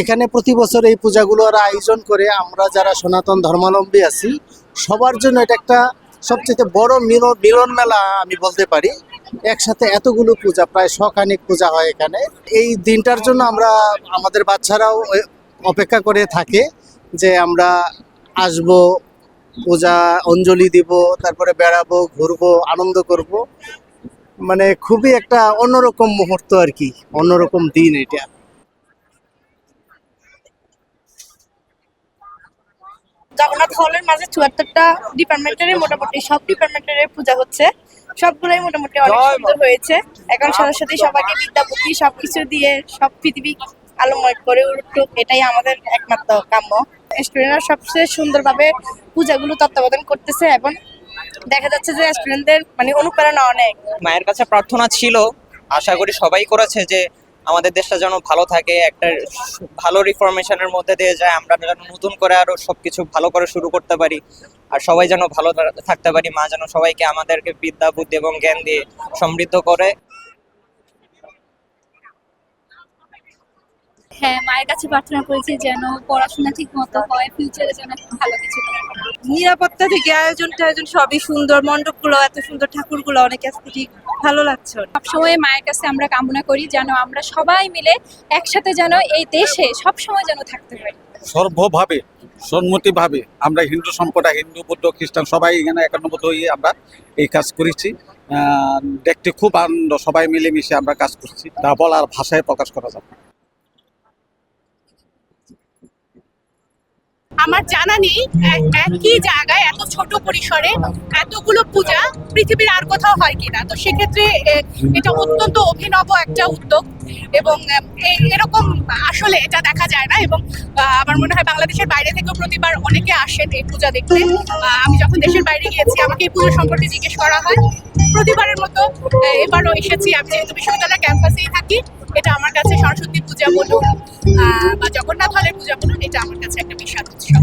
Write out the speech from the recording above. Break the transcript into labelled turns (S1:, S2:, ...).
S1: এখানে প্রতি বছর এই পূজাগুলোর আয়োজন করে আমরা যারা সনাতন ধর্মাবলম্বী আছি, সবার জন্য এটা একটা সবচেয়ে বড় মিলন মিলন মেলা আমি বলতে পারি। একসাথে এতগুলো পূজা, প্রায় শখানিক পূজা হয় এখানে। এই দিনটার জন্য আমরা, আমাদের বাচ্চারাও অপেক্ষা করে থাকে যে আমরা আসব, পূজা, অঞ্জলি দিব, তারপরে বেড়াবো, ঘুরবো, আনন্দ করব। মানে খুবই একটা অন্যরকম মুহূর্ত আর কি, অন্যরকম দিন এটা।
S2: জগন্নাথ হলের মাঝে চুয়াত্তরটা ডিপার্টমেন্টের মোটামুটি সব ডিপার্টমেন্টের পূজা হচ্ছে। সবগুলোই মোটামুটি অনেক সুন্দর হয়েছে। এখন সরস্বতী সবাইকে বিদ্যাপতি সবকিছু দিয়ে সব পৃথিবী আলোময় করে উঠুক এটাই আমাদের একমাত্র কাম্য। স্টুডেন্টরা সবচেয়ে সুন্দরভাবে পূজাগুলো তত্ত্বাবধান করতেছে এবং দেখা যাচ্ছে যে স্টুডেন্টদের মানে অনুপ্রেরণা অনেক।
S3: মায়ের কাছে প্রার্থনা ছিল আশা করি সবাই করেছে যে আমাদের দেশটা যেন ভালো থাকে, একটা ভালো রিফরমেশনের মধ্যে দিয়ে যায়, আমরা যেন নতুন করে আরও সবকিছু ভালো করে শুরু করতে পারি। আর সবাই যেন ভালো থাকতে পারি, মা যেন সবাইকে আমাদেরকে বিদ্যা, বুদ্ধি এবং জ্ঞান দিয়ে সমৃদ্ধ করে।
S4: হ্যাঁ মায়ের কাছে প্রার্থনা করেছি যেন পড়াশোনা ঠিক মতো হয় ফিউচারে যেন ভালো কিছু
S2: নিরাপত্তা থেকে আয়োজন টায়োজন সবই সুন্দর মণ্ডপগুলো এত সুন্দর ঠাকুরগুলো অনেক অ্যাস্থেটিক ভালো লাগছে
S4: সবসময় মায়ের কাছে আমরা কামনা করি যেন আমরা সবাই মিলে একসাথে যেন এই দেশে সবসময় যেন থাকতে পারি।
S5: সর্বভাবে সম্মতিভাবে আমরা হিন্দু সম্প্রদায় হিন্দু বৌদ্ধ খ্রিস্টান সবাই এখানে একান্নবদ্ধ হয়ে আমরা এই কাজ করেছি। আহ, দেখতে খুব আনন্দ সবাই মিলেমিশে আমরা কাজ করছি। তা বলার ভাষায় প্রকাশ করা যাবে
S6: আমার জানা নেই এক- একই জায়গায়, এত ছোট পরিসরে এতগুলো পূজা পৃথিবীর আর কোথাও হয় কিনা। তো সেক্ষেত্রে এটা অত্যন্ত অভিনব একটা উদ্যোগ এবং এরকম আসলে এটা দেখা যায় না এবং আমার মনে হয় বাংলাদেশের বাইরে থেকেও প্রতিবার অনেকে আসেন এই পূজা দেখতে। আমি যখন দেশের বাইরে গিয়েছি, আমাকে এই পুজো সম্পর্কে জিজ্ঞেস করা হয়। প্রতিবারের মতো এবারও এসেছি আমি যেহেতু বিশ্ববিদ্যালয়ের ক্যাম্পাসেই থাকি, এটা আমার কাছে সরস্বতী পূজা বলুন বা জগন্নাথ হলের পূজা বলুন, এটা আমার কাছে একটা বিশাল উৎসব।